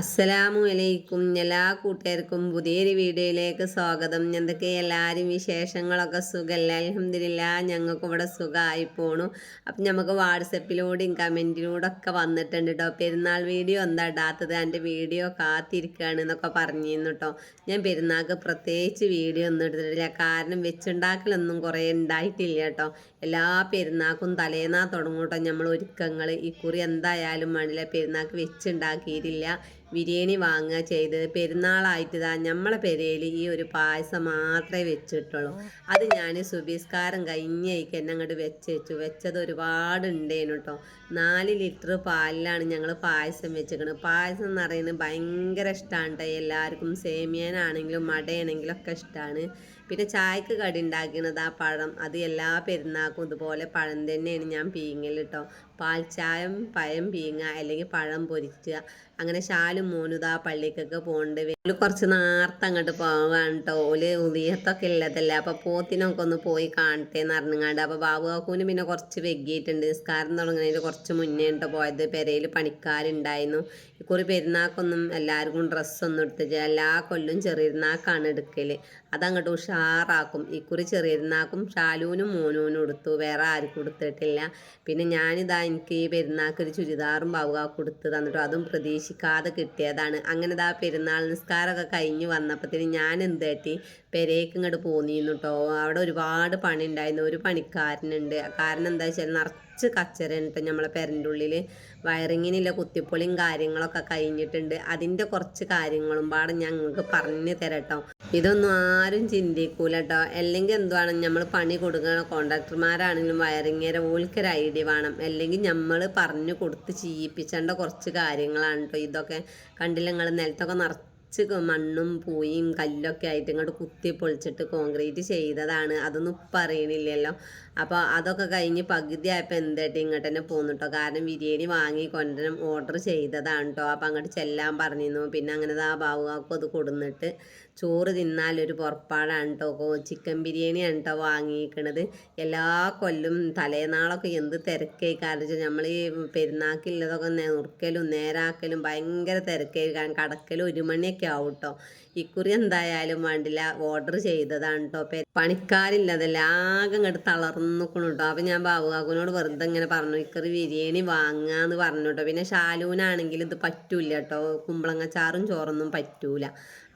അസ്സലാമു അലൈക്കും എല്ലാ കൂട്ടുകാർക്കും പുതിയൊരു വീഡിയോയിലേക്ക് സ്വാഗതം. എന്തൊക്കെ എല്ലാവരും വിശേഷങ്ങളൊക്കെ സുഖമല്ല അലഹമില്ല ഞങ്ങൾക്ക് ഇവിടെ സുഖമായി പോണു. അപ്പം നമുക്ക് വാട്സപ്പിലൂടെയും കമന്റിലൂടെ ഒക്കെ വന്നിട്ടുണ്ട് കേട്ടോ പെരുന്നാൾ വീഡിയോ എന്താ ഇടാത്തത്? എന്റെ വീഡിയോ കാത്തിരിക്കുകയാണ് എന്നൊക്കെ പറഞ്ഞിരുന്നു കേട്ടോ ഞാൻ പെരുന്നാൾക്ക് പ്രത്യേകിച്ച് വീഡിയോ ഒന്നും എടുത്തിട്ടില്ല കാരണം വെച്ചുണ്ടാക്കലൊന്നും കുറേ ഉണ്ടായിട്ടില്ല കേട്ടോ എല്ലാ പെരുന്നാൾക്കും തലേന്നാ തുടങ്ങും കേട്ടോ നമ്മൾ ഒരുക്കങ്ങൾ കുറി എന്തായാലും വേണ്ടില്ല. പെരുന്നാൾക്ക് വെച്ചുണ്ടാക്കിയിട്ടില്ല. ബിരിയാണി വാങ്ങുക ചെയ്ത് പെരുന്നാളായിട്ട് ഇതാ നമ്മളെ പെരയിൽ ഈ ഒരു പായസം മാത്രമേ വെച്ചിട്ടുള്ളൂ. അത് ഞാൻ സുബീസ്കാരം കഴിഞ്ഞേക്ക് എന്നെ അങ്ങോട്ട് വെച്ച് വെച്ചു. വെച്ചത് ഒരുപാട് ഉണ്ടേനു കേട്ടോ നാല് ലിറ്റർ പാലിലാണ് ഞങ്ങൾ പായസം വെച്ചിരിക്കുന്നത് പായസം എന്ന് പറയുന്നത് ഭയങ്കര ഇഷ്ടമാണ് കേട്ടോ എല്ലാവർക്കും സേമിയനാണെങ്കിലും മടയാണെങ്കിലും ഒക്കെ ഇഷ്ടമാണ് പിന്നെ ചായക്ക് കടി ഉണ്ടാക്കുന്നത് ആ പഴം. അത് എല്ലാ പെരുന്നാൾക്കും ഇതുപോലെ പഴം തന്നെയാണ് ഞാൻ പീങ്ങൽ കേട്ടോ പാൽച്ചായം പഴം പീങ്ങ അല്ലെങ്കിൽ പഴം പൊരിക്കുക അങ്ങനെ ശാലും മോനുതാ പള്ളിക്കൊക്കെ പോകേണ്ട. ഓൽ കുറച്ച് നേരത്തെ അങ്ങോട്ട് പോകാൻ കേട്ടോ ഓൽ ഉദയത്തൊക്കെ ഉള്ളതല്ലേ. അപ്പോൾ പോത്തിനൊക്കെ ഒന്ന് പോയി കാണട്ടെ എന്ന് അറിഞ്ഞാണ്ട് അപ്പോൾ ബാബു കാക്കൂന് പിന്നെ കുറച്ച് വെഗ്ഗിയിട്ടുണ്ട് നിസ്കാരം തുടങ്ങുന്നതിന് കുറച്ച് മുന്നേ കേട്ടോ പോയത്. പെരയിൽ പണിക്കാരുണ്ടായിരുന്നു. ഇക്കുറി പെരുന്നാക്കൊന്നും എല്ലാവർക്കും ഡ്രസ്സൊന്നും എടുത്തിട്ട് എല്ലാ കൊല്ലും ചെറിയനാക്കാണ് എടുക്കൽ അതങ്ങോട്ട് ഉഷാറാക്കും. ഇക്കുറി ചെറിയനാക്കും ഷാലൂനും മോനൂനും എടുത്തു. വേറെ ആർക്കും എടുത്തിട്ടില്ല. പിന്നെ ഞാനിതാ എനിക്ക് ഈ പെരുന്നാൾക്ക് ഒരു ചുരിദാറും ബാവുക കൊടുത്ത് തന്നിട്ടു. അതും പ്രതീക്ഷിക്കാതെ കിട്ടിയതാണ്. അങ്ങനെ ദാ പെരുന്നാൾ നിസ്കാരമൊക്കെ കഴിഞ്ഞ് വന്നപ്പോഴത്തേന് ഞാൻ എന്ത് പെരേക്ക് ഇങ്ങോട്ട് പോന്നിരുന്നു കേട്ടോ അവിടെ ഒരുപാട് പണി ഉണ്ടായിരുന്നു ഒരു പണിക്കാരനുണ്ട്. കാരണം എന്താ വെച്ചാൽ നിറച്ച് കച്ചറയാണ് കേട്ടോ നമ്മളെ പെരന്റെ ഉള്ളിൽ വയറിങ്ങിനില്ല കുത്തിപ്പൊളിയും കാര്യങ്ങളൊക്കെ കഴിഞ്ഞിട്ടുണ്ട്. അതിന്റെ കുറച്ച് കാര്യങ്ങളും പാടെ ഞങ്ങൾക്ക് പറഞ്ഞു തരട്ടോ. ഇതൊന്നും ആരും ചിന്തിക്കൂല കേട്ടോ അല്ലെങ്കിൽ എന്തുവാണ് നമ്മൾ പണി കൊടുക്കുന്ന കോൺട്രാക്ടർമാരാണെങ്കിലും വയറിങ്ങേരെ ഓൽക്കൊരു ഐഡിയ വേണം. അല്ലെങ്കിൽ നമ്മൾ പറഞ്ഞു കൊടുത്ത് ചെയ്യിപ്പിച്ചേണ്ട കുറച്ച് കാര്യങ്ങളാണ് കേട്ടോ ഇതൊക്കെ. കണ്ടില്ല നിങ്ങൾ നിലത്തൊക്കെ നിറച്ച് മണ്ണും പൂയും കല്ലൊക്കെ ആയിട്ട് ഇങ്ങോട്ട് കുത്തി പൊളിച്ചിട്ട് കോൺക്രീറ്റ് ചെയ്തതാണ്. അതൊന്നും ഇപ്പം അറിയണില്ലല്ലോ അപ്പോൾ അതൊക്കെ കഴിഞ്ഞ് പകുതി ആയപ്പോൾ എന്തായിട്ട് ഇങ്ങോട്ട് തന്നെ പോന്നു കേട്ടോ കാരണം ബിരിയാണി വാങ്ങി കൊണ്ടുവരാൻ ഓർഡർ ചെയ്തതാണ് കേട്ടോ അപ്പോൾ അങ്ങോട്ട് ചെല്ലാൻ പറഞ്ഞിരുന്നു. പിന്നെ അങ്ങനെ ആ ബാബുവാക്കും അത് കൊടുന്നിട്ട് ചോറ് തിന്നാൽ ഒരു പുറപ്പാടാണ് കേട്ടോ ചിക്കൻ ബിരിയാണിയാണ് കേട്ടോ വാങ്ങിയിരിക്കണത് എല്ലാ കൊല്ലും തലേനാളൊക്കെ എന്ത് തിരക്കായി കാരണം വെച്ചാൽ നമ്മൾ ഈ പെരുന്നാക്കില്ലതൊക്കെ നുറുക്കലും നേരാക്കലും ഭയങ്കര തിരക്കായി കാരണം കടക്കലും ഒരു മണിയൊക്കെ ആവും കേട്ടോ ഇക്കുറി എന്തായാലും വേണ്ടില്ല. ഓർഡർ ചെയ്തതാണ് കേട്ടോ പണിക്കാരില്ലതല്ല. ആകെ ഇങ്ങോട്ട് തളർന്നിക്കണം കേട്ടോ അപ്പം ഞാൻ ബാബുകാക്കുനോട് വെറുതെ ഇങ്ങനെ പറഞ്ഞു. ഇക്കറി ബിരിയാണി വാങ്ങാന്ന് പറഞ്ഞു കേട്ടോ പിന്നെ ഷാലൂനാണെങ്കിൽ ഇത് പറ്റൂല കേട്ടോ കുമ്പളങ്ങച്ചാറും ചോറൊന്നും പറ്റൂല.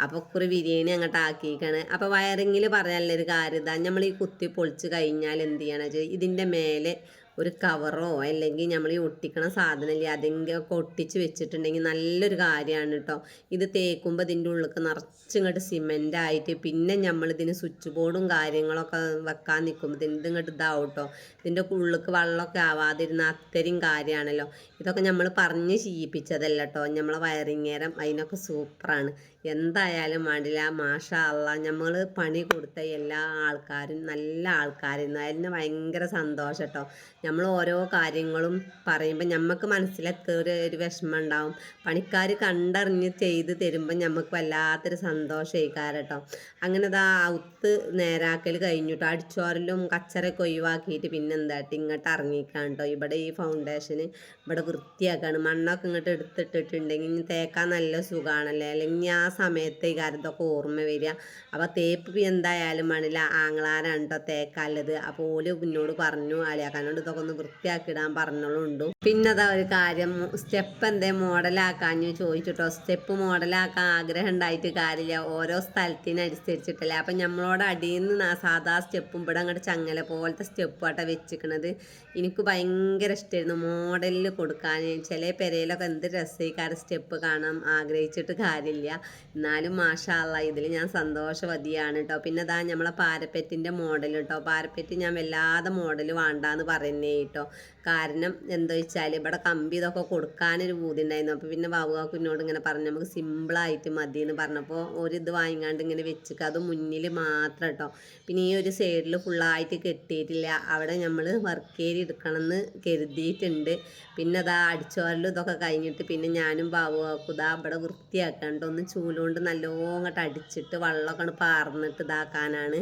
അപ്പോൾ കുറി ബിരിയാണി അങ്ങോട്ട് ആക്കിയിരിക്കുകയാണ് അപ്പോൾ വയറിങ്ങിൽ പറയാനുള്ള ഒരു കാര്യം ഇതാ നമ്മൾ ഈ കുത്തി പൊളിച്ച് കഴിഞ്ഞാൽ എന്ത് ചെയ്യണം വെച്ചാൽ ഇതിന്റെ മേലെ ഒരു കവറോ അല്ലെങ്കിൽ നമ്മൾ ഈ ഒട്ടിക്കണ സാധനമില്ലേ അതെങ്കിൽ ഒക്കെ ഒട്ടിച്ച് വെച്ചിട്ടുണ്ടെങ്കിൽ നല്ലൊരു കാര്യമാണ് കേട്ടോ. ഇത് തേക്കുമ്പോൾ ഇതിന്റെ ഉള്ളിൽ നിറച്ചിങ്ങോട്ട് സിമെന്റ് ആയിട്ട് പിന്നെ നമ്മൾ ഇതിന് സ്വിച്ച് ബോർഡും കാര്യങ്ങളൊക്കെ വെക്കാൻ നിൽക്കുമ്പോൾ ഇതിന്റെ ഇങ്ങോട്ട് ഇതാവും കേട്ടോ. ഇതിന്റെ ഉള്ളിലേക്ക് വെള്ളമൊക്കെ ആവാതിരുന്ന അത്രയും കാര്യമാണല്ലോ. ഇതൊക്കെ നമ്മൾ പറഞ്ഞ് ശീപ്പിച്ചതല്ല കേട്ടോ. നമ്മളെ വയറിങ്ങേരം അതിനൊക്കെ സൂപ്പറാണ് എന്തായാലും വേണ്ടില്ല. മാഷ അല്ല നമ്മൾ പണി കൊടുത്ത എല്ലാ ആൾക്കാരും നല്ല ആൾക്കാരും അതിന് ഭയങ്കര സന്തോഷം കേട്ടോ നമ്മൾ ഓരോ കാര്യങ്ങളും പറയുമ്പോൾ നമുക്ക് മനസ്സിലെത്ത ഒരു ഒരു വിഷമം ഉണ്ടാവും. പണിക്കാർ കണ്ടറിഞ്ഞ് ചെയ്ത് തരുമ്പോൾ നമുക്ക് വല്ലാത്തൊരു സന്തോഷമായിക്കാറ് കേട്ടോ അങ്ങനെ ഇതാ ഔത്ത് നേരാക്കൽ കഴിഞ്ഞിട്ടോ. അടിച്ചോരലും കച്ചറൊക്കെ ഒഴിവാക്കിയിട്ട് പിന്നെ എന്തായിട്ട് ഇങ്ങോട്ട് ഇറങ്ങിക്കാൻ കേട്ടോ ഇവിടെ ഈ ഫൗണ്ടേഷന് ഇവിടെ വൃത്തിയാക്കാണ്. മണ്ണൊക്കെ ഇങ്ങോട്ട് എടുത്തിട്ടിട്ടുണ്ടെങ്കിൽ തേക്കാൻ നല്ല സുഖമാണല്ലേ അല്ലെങ്കിൽ ആ സമയത്ത് കാര്യത്തൊക്കെ ഓർമ്മ വരിക. അപ്പോൾ തേപ്പ് എന്തായാലും വേണില്ല. ആങ്ങളാരാണ് കേട്ടോ തേക്കാനുള്ളത് അപ്പോൾ ഓൽ മുന്നോട് പറഞ്ഞു ആലിയാക്കാനോട് ഇതൊക്കെ ഒന്ന് വൃത്തിയാക്കിയിടാൻ പറഞ്ഞോളുണ്ടു. പിന്നെ അതാ ഒരു കാര്യം സ്റ്റെപ്പ് എന്തേ മോഡലാക്കാഞ്ഞു ചോദിച്ചിട്ടോ. സ്റ്റെപ്പ് മോഡലാക്കാൻ ആഗ്രഹം ഉണ്ടായിട്ട് കാര്യമില്ല. ഓരോ സ്ഥലത്തിനനുസരിച്ചിട്ടല്ലേ അപ്പം നമ്മളോട് അടിയിൽ നിന്ന് സാധാ സ്റ്റെപ്പും ഇവിടെ അങ്ങോട്ട് ചങ്ങല പോലത്തെ സ്റ്റെപ്പാട്ടോ വെച്ചിക്കണത്. എനിക്ക് ഭയങ്കര ഇഷ്ടമായിരുന്നു മോഡലിൽ കൊടുക്കാൻ. ചില പെരയിലൊക്കെ എന്ത് രസമായിക്കാരം സ്റ്റെപ്പ് കാണാൻ ആഗ്രഹിച്ചിട്ട് കാര്യമില്ല. എന്നാലും മാഷാള്ള ഇതിൽ ഞാൻ സന്തോഷവതിയാണ് കേട്ടോ പിന്നെ അതാ നമ്മളെ പാരപ്പറ്റിന്റെ മോഡൽ കേട്ടോ പാരപ്പറ്റ് ഞാൻ വല്ലാതെ മോഡൽ വേണ്ടാന്ന് പറയുന്നേ കേട്ടോ കാരണം എന്താ വെച്ചാൽ ഇവിടെ കമ്പി ഇതൊക്കെ കൊടുക്കാനൊരു ബൂതി ഉണ്ടായിരുന്നു അപ്പോൾ പിന്നെ ബാബുകാക്കുനോട് ഇങ്ങനെ പറഞ്ഞു നമുക്ക് സിമ്പിളായിട്ട് മതി എന്ന് പറഞ്ഞപ്പോൾ ഒരിത് ഇത് വാങ്ങിക്കാണ്ട് ഇങ്ങനെ വെച്ചിട്ട് അത് മുന്നിൽ മാത്രം കേട്ടോ പിന്നെ ഈ ഒരു സൈഡിൽ ഫുള്ളായിട്ട് കെട്ടിയിട്ടില്ല. അവിടെ നമ്മൾ വർക്ക് ഏരി എടുക്കണമെന്ന് കരുതിയിട്ടുണ്ട്. പിന്നെ അതാ അടിച്ചോരലും ഇതൊക്കെ കഴിഞ്ഞിട്ട് പിന്നെ ഞാനും ബാബുകാക്കും ഇതാ ഇവിടെ വൃത്തിയാക്കാണ്ട് ഒന്ന് ചൂലുകൊണ്ട് നല്ലോങ്ങട്ട് അടിച്ചിട്ട് വെള്ളമൊക്കെ പാർന്നിട്ട് ഇതാക്കാനാണ്.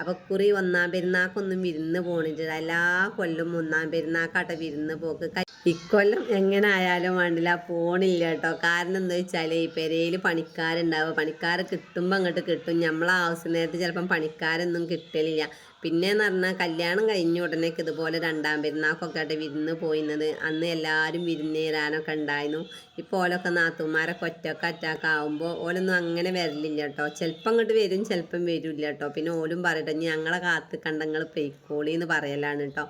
അപ്പോൾ കുറി ഒന്നാം പെരുന്നാക്കൊന്നും വിരുന്ന് പോണിട്ടില്ല എല്ലാ കൊല്ലം ഒന്നാം പെരുന്നാക്കാട്ടെ വിരുന്ന് പോക്ക്. ഇക്കൊല്ലം എങ്ങനെ ആയാലും വേണ്ടില്ല പോണില്ല കേട്ടോ. കാരണം എന്താ വെച്ചാൽ ഈ പെരയിൽ പണിക്കാരുണ്ടാവുക. പണിക്കാർ കിട്ടുമ്പോൾ അങ്ങോട്ട് കിട്ടും. നമ്മളെ ആവശ്യ നേരത്തെ ചിലപ്പം പണിക്കാരൊന്നും കിട്ടലില്ല. പിന്നെന്ന് പറഞ്ഞാൽ കല്യാണം കഴിഞ്ഞ ഉടനേക്ക് ഇതുപോലെ രണ്ടാം പെരുന്നാക്കൊക്കെ ആയിട്ട് വിരുന്ന് പോയിരുന്നത് അന്ന് എല്ലാവരും വിരുന്നേരാനൊക്കെ ഉണ്ടായിരുന്നു ഇപ്പോൾ ഓലൊക്കെ നാത്തുമാരൊക്കെ ഒറ്റയ്ക്ക് അറ്റാക്ക് ആകുമ്പോൾ ഓലൊന്നും അങ്ങനെ വരലില്ല കേട്ടോ ചിലപ്പം അങ്ങോട്ട് വരും ചിലപ്പം വരില്ല കേട്ടോ പിന്നെ ഓലും പറയട്ടെ ഞങ്ങളെ കാത്ത് കണ്ടങ്ങൾ പെയ്ക്കോളി എന്ന് പറയലാണ് കേട്ടോ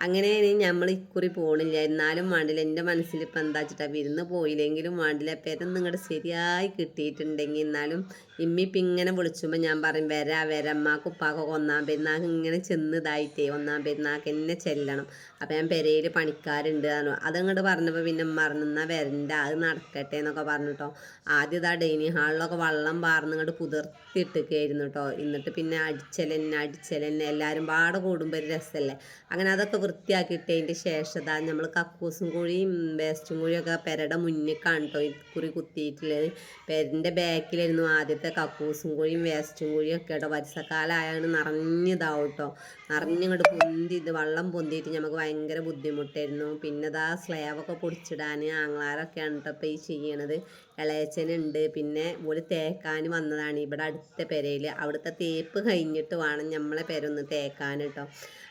അങ്ങനെ ഇനി നമ്മൾ ഇക്കുറി പോണില്ല. എന്നാലും വേണ്ടില്ല. എന്റെ മനസ്സിൽ ഇപ്പം എന്താ വെച്ചിട്ടാ വിരുന്ന് പോയില്ലെങ്കിലും വേണ്ടില്ല. പെരന്ന് ഇങ്ങോട്ട് ശരിയായി കിട്ടിയിട്ടുണ്ടെങ്കിൽ എന്നാലും ഇമ്മി ഇപ്പം ഇങ്ങനെ വിളിച്ചുമ്പോൾ ഞാൻ പറയും വരാ വരമ്മ ഉപ്പാക്കൊക്കെ ഒന്നാം പെരുന്നാൾക്ക് ഇങ്ങനെ ചെന്ന് ഇതായിട്ടേ ഒന്നാം പെരുന്നാൾക്ക് എന്നെ ചെല്ലണം. അപ്പം ഞാൻ പെരയിൽ പണിക്കാരുണ്ട് പറഞ്ഞു. അതങ്ങോട്ട് പറഞ്ഞപ്പോൾ പിന്നെ മറന്നാ വരണ്ട. അത് നടക്കട്ടെ എന്നൊക്കെ പറഞ്ഞിട്ടോ ആദ്യം ഇതാ ഡൈനിങ് ഹാളിലൊക്കെ വെള്ളം പാർന്നിങ്ങോട്ട് പുതിർത്തിട്ടൊക്കെയായിരുന്നു കേട്ടോ എന്നിട്ട് പിന്നെ അടിച്ചലെന്നെ അടിച്ചലെന്നെ എല്ലാവരും പാടെ കൂടുമ്പോൾ ഒരു രസമല്ലേ അങ്ങനെ അതൊക്കെ വൃത്തിയാക്കിയിട്ടതിന്റെ ശേഷം ഇതാ നമ്മൾ കക്കൂസും കോഴിയും വേസ്റ്റും കോഴിയൊക്കെ പെരയുടെ മുന്നിൽ കേട്ടോ കുറി കുത്തിയിട്ടുള്ളത്. പെരന്റെ ബാക്കിലായിരുന്നു ആദ്യത്തെ കക്കൂസും കോഴിയും വേസ്റ്റും കോഴിയും ഒക്കെ കേട്ടോ. വരിസക്കാലമായാണ് നിറഞ്ഞിതാവും കേട്ടോ. നിറഞ്ഞിങ്ങോട്ട് പൊന്തി ഇത് വെള്ളം പൊന്തിയിട്ട് നമുക്ക് ഭയങ്കര ബുദ്ധിമുട്ടായിരുന്നു. പിന്നെ ഇതാ സ്ലേവൊക്കെ പൊടിച്ചിടാൻ ആങ്ങളാരൊക്കെയാണ് കേട്ടോ ഇപ്പോൾ ഈ ചെയ്യണത്. ഇളയച്ചനുണ്ട്. പിന്നെ ഒരു തേക്കാൻ വന്നതാണ് ഇവിടെ അടുത്ത പെരയിൽ അവിടുത്തെ തേപ്പ് കഴിഞ്ഞിട്ട് വേണം നമ്മളെ പെരൊന്ന് തേക്കാൻ കേട്ടോ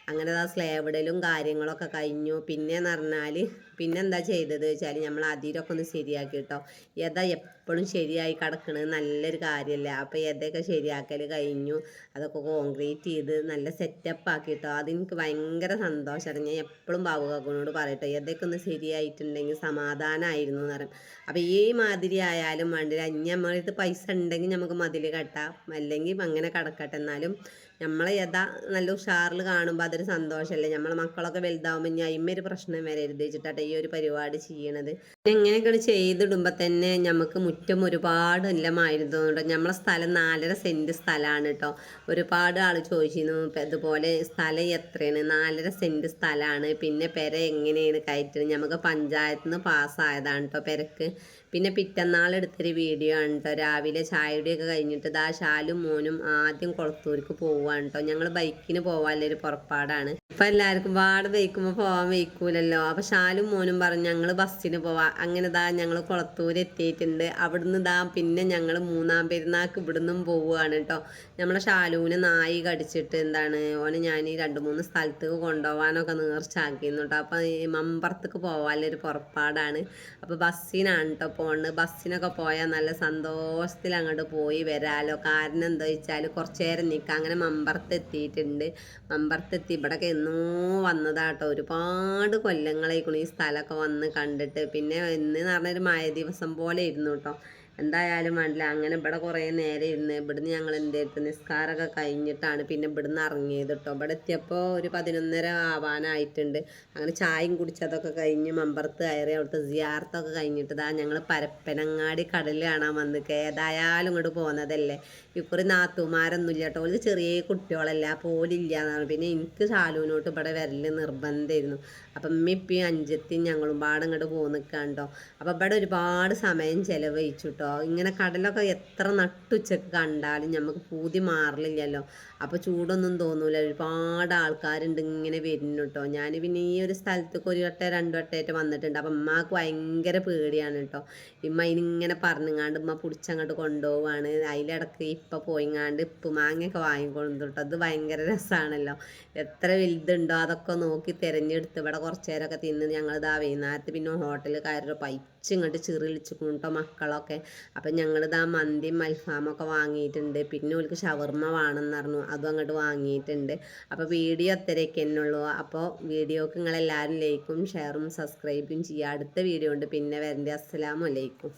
അങ്ങനെ ആ സ്ലേവിടലും കാര്യങ്ങളൊക്കെ കഴിഞ്ഞു. പിന്നെ എന്ന് പറഞ്ഞാൽ പിന്നെ എന്താ ചെയ്തത് വെച്ചാൽ നമ്മൾ അതിരൊക്കെ ഒന്ന് ശരിയാക്കി കേട്ടോ യഥ എപ്പോഴും ശരിയായി കിടക്കണത് നല്ലൊരു കാര്യമല്ലേ അപ്പോൾ യഥയൊക്കെ ശരിയാക്കൽ കഴിഞ്ഞു. അതൊക്കെ കോൺക്രീറ്റ് ചെയ്ത് നല്ല സെറ്റപ്പ് ആക്കി കേട്ടോ അതെനിക്ക് ഭയങ്കര സന്തോഷമാണ് ഞാൻ എപ്പോഴും ബാബുകാക്കനോട് പറയട്ടോ. യഥയൊക്കെ ഒന്ന് ശരിയായിട്ടുണ്ടെങ്കിൽ സമാധാനമായിരുന്നു എന്ന് പറയും. അപ്പോൾ ഈ മാതിരി ആയാലും വേണ്ടില്ല. ഇനി നമ്മളടുത്ത് പൈസ ഉണ്ടെങ്കിൽ നമുക്ക് മതിൽ കെട്ടാം. അല്ലെങ്കിൽ അങ്ങനെ കിടക്കട്ടെ. എന്നാലും നമ്മളെ യഥാ നല്ല ഉഷാറിൽ കാണുമ്പോൾ അതൊരു സന്തോഷമല്ലേ നമ്മളെ മക്കളൊക്കെ വലുതാവുമ്പോൾ അയിമ്മ ഒരു പ്രശ്നം വരരുത് വെച്ചിട്ടാട്ടെ ഈ ഒരു പരിപാടി ചെയ്യണത്. എങ്ങനെയൊക്കെയാണ് ചെയ്തിടുമ്പോൾ തന്നെ നമുക്ക് മുറ്റം ഒരുപാട് എല്ലാമായിരുന്നു കേട്ടോ. നമ്മളെ സ്ഥലം നാലര സെന്റ് സ്ഥലമാണ് കേട്ടോ. ഒരുപാട് ആൾ ചോദിച്ചിരുന്നു ഇതുപോലെ സ്ഥലം എത്രയാണ്? നാലര സെന്റ് സ്ഥലമാണ് പിന്നെ പെര എങ്ങനെയാണ് കയറ്റുന്നത് നമുക്ക് പഞ്ചായത്തിൽ നിന്ന് പാസ്സായതാണ് കേട്ടോ പെരക്ക്. പിന്നെ പിറ്റന്നാൾ എടുത്തൊരു വീഡിയോ ആണ് കേട്ടോ. രാവിലെ ചായയുടെയൊക്കെ കഴിഞ്ഞിട്ട് ദാ ശാലും മോനും ആദ്യം കുളത്തൂർക്ക് പോവാണ് കേട്ടോ ഞങ്ങൾ ബൈക്കിന് പോവാനുള്ളൊരു പുറപ്പാടാണ്. ഇപ്പം എല്ലാവർക്കും വാട് ബൈക്കുമ്പോൾ പോകാൻ വയ്ക്കൂലല്ലോ അപ്പം ഷാലും മോനും പറഞ്ഞു ഞങ്ങൾ ബസ്സിന് പോവാം. അങ്ങനെ ഇതാ ഞങ്ങൾ കുളത്തൂർ എത്തിയിട്ടുണ്ട്. അവിടുന്ന് ഇതാ പിന്നെ ഞങ്ങൾ മൂന്നാം പെരുന്നാൾക്ക് ഇവിടുന്നും പോവുകയാണ് കേട്ടോ നമ്മളെ ഷാലുവിന് നായി കടിച്ചിട്ട് എന്താണ് ഓനെ ഞാൻ ഈ രണ്ട് മൂന്ന് സ്ഥലത്തേക്ക് കൊണ്ടുപോകാനൊക്കെ നേർച്ചാക്കിയിരുന്നു കേട്ടോ അപ്പം മമ്പറത്തേക്ക് പോകാനുള്ളൊരു പുറപ്പാടാണ്. അപ്പോൾ ബസ്സിനാണ് കേട്ടോ പോണ് ബസ്സിനൊക്കെ പോയാൽ നല്ല സന്തോഷത്തിൽ അങ്ങോട്ട് പോയി വരാലോ. കാരണം എന്താ വെച്ചാൽ കുറച്ചു നേരം നിൽക്കാം അങ്ങനെ മമ്പറത്ത് എത്തിയിട്ടുണ്ട് മമ്പറത്തെത്തി ഇവിടെയൊക്കെ എന്നോ വന്നതാട്ടോ. ഒരുപാട് കൊല്ലങ്ങളായിക്കുണു ഈ സ്ഥലമൊക്കെ വന്ന് കണ്ടിട്ട്. പിന്നെ എന്ന് പറഞ്ഞൊരു മഴ ദിവസം പോലെ ഇരുന്നു കേട്ടോ എന്തായാലും വേണ്ടില്ല. അങ്ങനെ ഇവിടെ കുറേ നേരം ഇരുന്ന് ഇവിടുന്ന് ഞങ്ങൾ എന്തായിരുന്നു നിസ്കാരമൊക്കെ കഴിഞ്ഞിട്ടാണ് പിന്നെ ഇവിടുന്ന് ഇറങ്ങിയത് കേട്ടോ. ഇവിടെ എത്തിയപ്പോൾ ഒരു പതിനൊന്നര ആവാനായിട്ടുണ്ട്. അങ്ങനെ ചായയും കുടിച്ചതൊക്കെ കഴിഞ്ഞ് മമ്പറത്ത് കയറി അവിടുത്തെ സിയാർത്തൊക്കെ കഴിഞ്ഞിട്ട് ഇതാ ഞങ്ങൾ പരപ്പനങ്ങാടി കടൽ കാണാൻ വന്നിക്ക് ഏതായാലും ഇങ്ങോട്ട് പോകുന്നതല്ലേ ഇക്കുറി നാത്തുമാരൊന്നും ഇല്ല കേട്ടോ. ഒരു ചെറിയ കുട്ടികളല്ല. പോലില്ല എന്നാണ്. പിന്നെ എനിക്ക് ശാലുവിനോട്ട് ഇവിടെ വരൽ നിർബന്ധമായിരുന്നു. അപ്പം ഉമ്മയും അഞ്ചത്തിയും ഞങ്ങളും പാടങ്ങോട്ട് ഇങ്ങോട്ട് കണ്ടോ നിൽക്കാണ്ടോ അപ്പം ഇവിടെ ഒരുപാട് സമയം ചിലവഴിച്ചു കേട്ടോ. ഇങ്ങനെ കടലൊക്കെ എത്ര നട്ടുച്ചക്ക് കണ്ടാലും നമുക്ക് പൂതി മാറില്ലല്ലോ അപ്പോൾ ചൂടൊന്നും തോന്നൂല. ഒരുപാട് ആൾക്കാരുണ്ട് ഇങ്ങനെ വരുന്നു കേട്ടോ ഞാൻ പിന്നെ ഈ ഒരു സ്ഥലത്തേക്ക് ഒരു വട്ടം രണ്ടു വട്ടമായിട്ട് വന്നിട്ടുണ്ട്. അപ്പം അമ്മയ്ക്ക് ഭയങ്കര പേടിയാണ് കേട്ടോ ഇമ്മ ഇനിങ്ങനെ പറഞ്ഞുങ്ങാണ്ട് ഉമ്മ പിടിച്ചങ്ങോട്ട് കൊണ്ടുപോവാണ്. അതിലിടക്ക് ഇപ്പം പോയിങ്ങാണ്ട് ഇപ്പം മാങ്ങയൊക്കെ വാങ്ങിക്കൊണ്ടു കേട്ടോ അത് ഭയങ്കര രസമാണല്ലോ എത്ര വലുതുണ്ടോ അതൊക്കെ നോക്കി തിരഞ്ഞെടുത്ത് ഇവിടെ കുറച്ച് നേരമൊക്കെ തിന്ന് ഞങ്ങളിതാ വൈകുന്നേരത്ത് പിന്നെ ഹോട്ടലിൽ കയറി പൈച്ചിങ്ങോട്ട് ചിറിളിച്ചു കേട്ടോ മക്കളൊക്കെ. അപ്പം ഞങ്ങളിതാ മന്തിയും അൽഫാമൊക്കെ വാങ്ങിയിട്ടുണ്ട്. പിന്നെ ഓൾക്ക് ഷവർമ്മ വേണമെന്ന് പറഞ്ഞു അതും അങ്ങോട്ട് വാങ്ങിയിട്ടുണ്ട്. അപ്പോൾ വീഡിയോ അത്രയൊക്കെ എന്നുള്ളൂ അപ്പോൾ വീഡിയോക്ക് നിങ്ങളെല്ലാവരും ലൈക്കും ഷെയറും സബ്സ്ക്രൈബും ചെയ്യുക അടുത്ത വീഡിയോ ഉണ്ട്. പിന്നെ വരണ്ടേ. അസ്സലാമലൈക്കും